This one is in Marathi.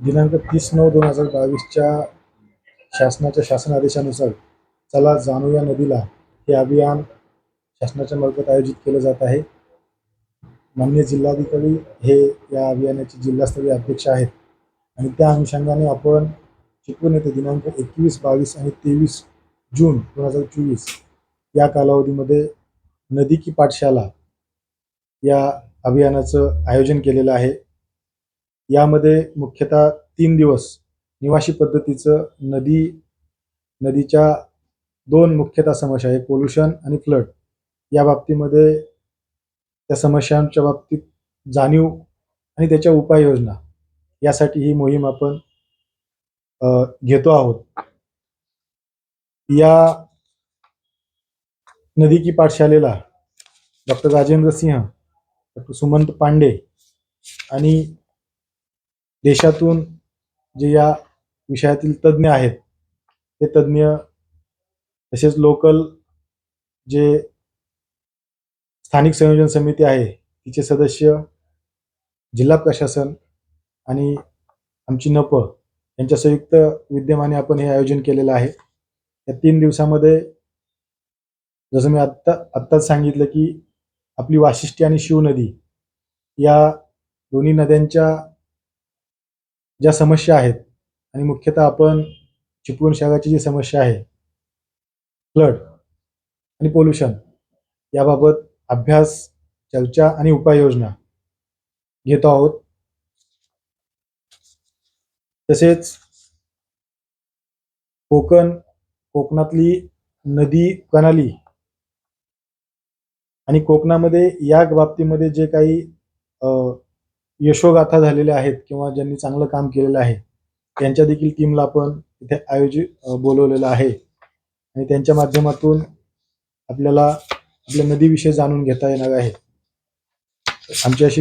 दिनांक तीस नऊ दोन हजार बावीसच्या शासनाच्या शासन आदेशानुसार चला जाणूया नदीला हे अभियान शासनाच्या मार्फत आयोजित केलं जात आहे. मान्य जिल्हाधिकारी हे या अभियानाचे जिल्हास्तरीय अध्यक्ष आहेत आणि त्या अनुषंगाने आपण चिपळूण येथे दिनांक एकवीस बावीस आणि तेवीस जून दोन हजार चोवीस या कालावधीमध्ये नदी की पाठशाला या अभियानाचं आयोजन केलेलं आहे. यामध्ये मुख्यतः तीन दिवस निवासी पद्धतीचं नदी नदीच्या दोन मुख्यतः समस्या आहे पोल्युशन आणि फ्लड या बाबतीमध्ये त्या समस्यांच्या बाबतीत जाणीव आणि त्याच्या उपाययोजना यासाठी ही मोहीम आपण घेतो आहोत. या नदी की पाठशालेला डॉक्टर राजेंद्र सिंह डॉक्टर सुमंत पांडे आणि देशातून जे या विषयातील तज्ज्ञ आहेत ते तज्ज्ञ तसेच लोकल जे स्थानिक संयोजन समिती आहे तिचे सदस्य जिल्हा प्रशासन आणि आमची नप यांच्या संयुक्त विद्यमाने आपण हे आयोजन केलेलं आहे. या तीन दिवसामध्ये जसं मी आत्ता आत्ताच सांगितलं की आपली वाशिष्ठी आणि शिवनदी या दोन्ही नद्यांच्या ज्या समस्या आहेत आणि मुख्यतः आपण चिपळूण शहराची जी समस्या आहे फ्लड आणि पोल्युशन याबाबत अभ्यास चर्चा आणि उपाययोजना घेतो आहोत. तसेच कोकण कोकणातली नदी प्रणाली आणि कोकणामध्ये या बाबतीमध्ये जे काही यशोगाथा झालेल्या आहेत किंवा ज्यांनी चांगलं काम केलेलं आहे त्यांच्या देखील टीमला आपण इथे आयोजित बोलवलेलं आहे. आणि त्यांच्या माध्यमातून आपल्याला आपल्या नदीविषयी जाणून घेता येणार आहे. आमची अशी